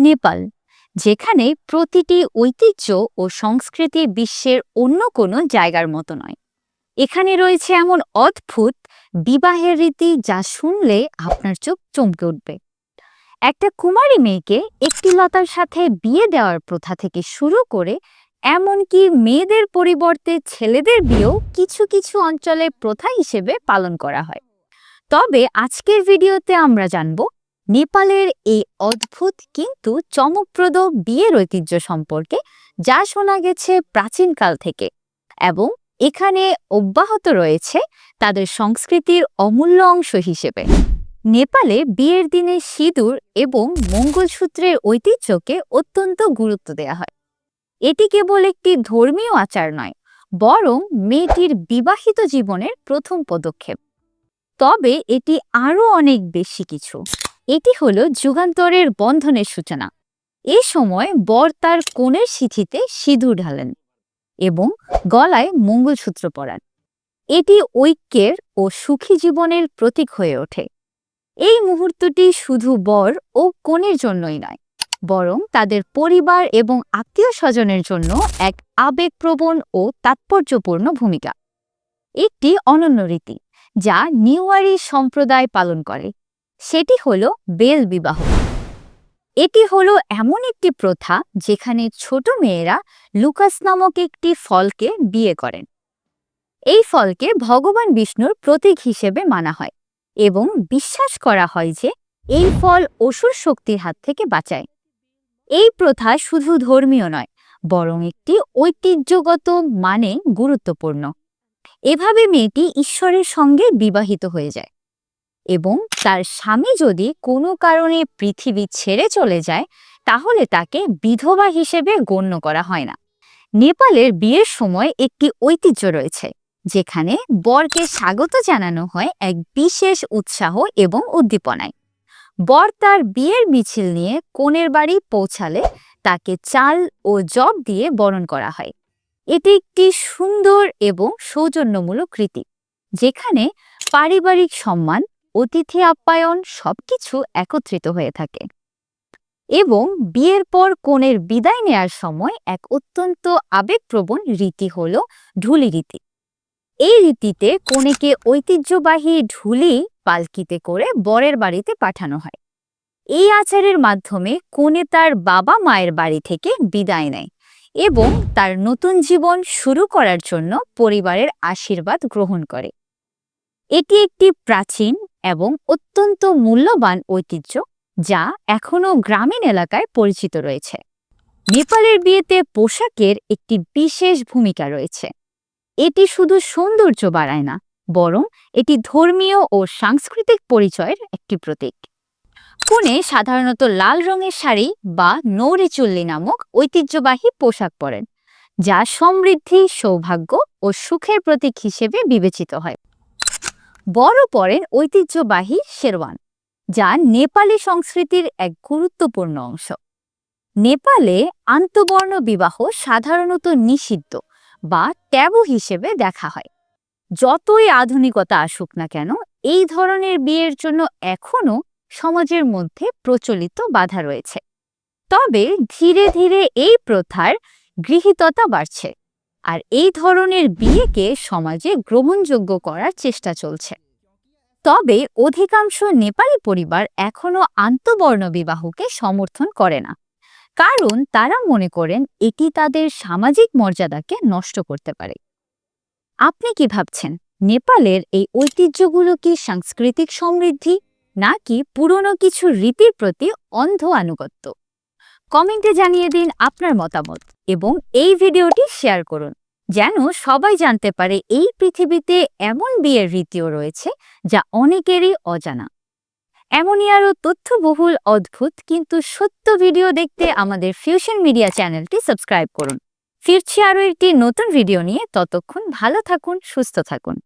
নেপাল, যেখানে প্রতিটি ঐতিহ্য ও সংস্কৃতি বিশ্বের অন্য কোনো জায়গার মতো নয়। এখানে রয়েছে এমন অদ্ভুত বিবাহের রীতি যা শুনলে আপনার চোখ চমকে উঠবে। একটা কুমারী মেয়েকে একটি লতার সাথে বিয়ে দেওয়ার প্রথা থেকে শুরু করে এমনকি মেয়েদের পরিবর্তে ছেলেদের বিয়েও কিছু কিছু অঞ্চলে প্রথা হিসেবে পালন করা হয়। তবে আজকের ভিডিওতে আমরা জানব নেপালের এই অদ্ভুত কিন্তু চমকপ্রদ বিয়ের ঐতিহ্য সম্পর্কে যা শোনা গেছে প্রাচীনকাল থেকে এবং এখানে অব্যাহত রয়েছে তাদের সংস্কৃতির অমূল্য অংশ হিসেবে। নেপালে বিয়ের দিনে সিঁদুর এবং মঙ্গলসূত্রের ঐতিহ্যকে অত্যন্ত গুরুত্ব দেওয়া হয়। এটি কেবল একটি ধর্মীয় আচার নয়, বরং মেয়েটির বিবাহিত জীবনের প্রথম পদক্ষেপ। তবে এটি আরও অনেক বেশি কিছু। এটি হল যুগান্তরের বন্ধনের সূচনা। এ সময় বর তার কোণের সিথিতে সিঁদুর ঢালেন এবং গলায় মঙ্গলসূত্র পরান। এটি ঐক্যের ও সুখী জীবনের প্রতীক হয়ে ওঠে। এই মুহূর্তটি শুধু বর ও কনের জন্যই নয়, বরং তাদের পরিবার এবং আত্মীয় স্বজনের জন্য এক আবেগপ্রবণ ও তাৎপর্যপূর্ণ ভূমিকা। একটি অনন্য রীতি, যা নিউয়ারি সম্প্রদায় পালন করে। সেটি হল বেল বিবাহ। এটি হলো এমন একটি প্রথা যেখানে ছোট মেয়েরা লুকাস নামক একটি ফলকে বিয়ে করেন। এই ফলকে ভগবান বিষ্ণুর প্রতীক হিসেবে মানা হয় এবং বিশ্বাস করা হয় যে এই ফল অসুর শক্তির হাত থেকে বাঁচায়। এই প্রথা শুধু ধর্মীয় নয়, বরং একটি ঐতিহ্যগত মানে গুরুত্বপূর্ণ। এভাবে মেয়েটি ঈশ্বরের সঙ্গে বিবাহিত হয়ে যায়। এবং তার স্বামী যদি কোনো কারণে পৃথিবী ছেড়ে চলে যায়, তাহলে তাকে বিধবা হিসেবে গণ্য করা হয় না। নেপালের বিয়ের সময় একটি ঐতিহ্য রয়েছে, যেখানে বরকে স্বাগত জানানো হয় এক বিশেষ উৎসাহ এবং উদ্দীপনায়। বর তার বিয়ের মিছিল নিয়ে কনের বাড়ি পৌঁছালে তাকে চাল ও জব দিয়ে বরণ করা হয়। এটি একটি সুন্দর এবং সৌজন্যমূলক কৃতি যেখানে পারিবারিক সম্মান অতিথি আপ্যায়ন সবকিছু একত্রিত হয়ে থাকে। এবং বিয়ের পর কনের বিদায় নেয়ার সময় এক অত্যন্ত আবেগপ্রবণ রীতি হল ঢুলি রীতি। এই রীতিতে কনেকে ঐতিহ্যবাহী ঢুলি পালকিতে করে বরের বাড়িতে পাঠানো হয়। এই আচারের মাধ্যমে কনে তার বাবা মায়ের বাড়ি থেকে বিদায় নেয় এবং তার নতুন জীবন শুরু করার জন্য পরিবারের আশীর্বাদ গ্রহণ করে। এটি একটি প্রাচীন এবং অত্যন্ত মূল্যবান ঐতিহ্য যা এখনও গ্রামীণ এলাকায় পরিচিত রয়েছে। নেপালের বিয়েতে পোশাকের একটি বিশেষ ভূমিকা রয়েছে। এটি শুধু সৌন্দর্য বাড়ায় না, বরং এটি ধর্মীয় ও সাংস্কৃতিক পরিচয়ের একটি প্রতীক। কনে সাধারণত লাল রঙের শাড়ি বা নৌরি চুল্লি নামক ঐতিহ্যবাহী পোশাক পরেন, যা সমৃদ্ধি, সৌভাগ্য ও সুখের প্রতীক হিসেবে বিবেচিত হয়। বড় পরেন ঐতিহ্যবাহী শেরওয়ান, যা নেপালি সংস্কৃতির এক গুরুত্বপূর্ণ অংশ। নেপালে আন্তবর্ণ বিবাহ সাধারণত নিষিদ্ধ বা ট্যাবু হিসেবে দেখা হয়। যতই আধুনিকতা আসুক না কেন, এই ধরনের বিয়ের জন্য এখনও সমাজের মধ্যে প্রচলিত বাধা রয়েছে। তবে ধীরে ধীরে এই প্রথার গৃহীততা বাড়ছে। আর এই ধরনের বিয়েকে সমাজে গ্রহণযোগ্য করার চেষ্টা চলছে। তবে অধিকাংশ নেপালি পরিবার এখনও আন্তবর্ণ বিবাহকে সমর্থন করে না। কারণ তারা মনে করেন এটি তাদের সামাজিক মর্যাদাকে নষ্ট করতে পারে। আপনি কি ভাবছেন, নেপালের এই ঐতিহ্যগুলো কি সাংস্কৃতিক সমৃদ্ধি নাকি পুরনো কিছু রীতির প্রতি অন্ধ আনুগত্য? কমেন্টে জানিয়ে দিন আপনার মতামত এবং এই ভিডিওটি শেয়ার করুন। যেন সবাই জানতে পারে এই পৃথিবীতে এমন বিয়ের রীতিও রয়েছে যা অনেকেরই অজানা। এমনই আরও তথ্যবহুল, অদ্ভুত, কিন্তু সত্য ভিডিও দেখতে আমাদের ফিউশন মিডিয়া চ্যানেলটি সাবস্ক্রাইব করুন। ফিরছি আরও একটি নতুন ভিডিও নিয়ে। ততক্ষণ ভালো থাকুন, সুস্থ থাকুন।